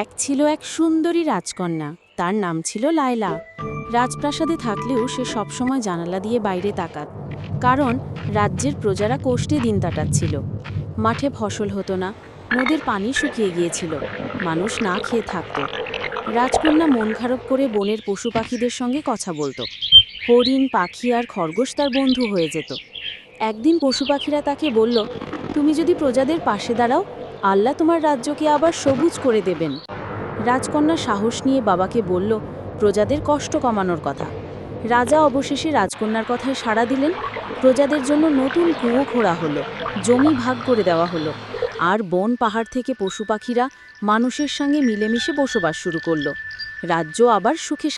এক ছিল এক সুন্দরী রাজকন্যা, তার নাম ছিল লায়লা। রাজপ্রাসাদে থাকলেও সে সবসময় জানালা দিয়ে বাইরে তাকাত, কারণ রাজ্যের প্রজারা কোষ্টে দিন কাটাচ্ছিল মাঠে ফসল হতো না, নদীর পানি শুকিয়ে গিয়েছিল, মানুষ না খেয়ে থাকত। রাজকন্যা মন খারাপ করে বনের পশু পাখিদের সঙ্গে কথা বলতো। হরিণ, পাখি আর খরগোশ তার বন্ধু হয়ে যেত। একদিন পশু পাখিরা তাকে বলল, তুমি যদি প্রজাদের পাশে দাঁড়াও আল্লাহ তোমার রাজ্যকে আবার সবুজ করে দেবেন। রাজকন্যা সাহস নিয়ে বাবাকে বলল, প্রজাদের কষ্ট কমানোর কথা। রাজা অবশেষে রাজকন্যার কথায় সাড়া দিলেন। প্রজাদের জন্য নতুন কুয়ো খোঁড়া হলো। জমি ভাগ করে দেওয়া হলো। আর বন পাহাড় থেকে পশু পাখিরা মানুষের সঙ্গে মিলেমিশে বসবাস শুরু করল। রাজ্য আবার সুখে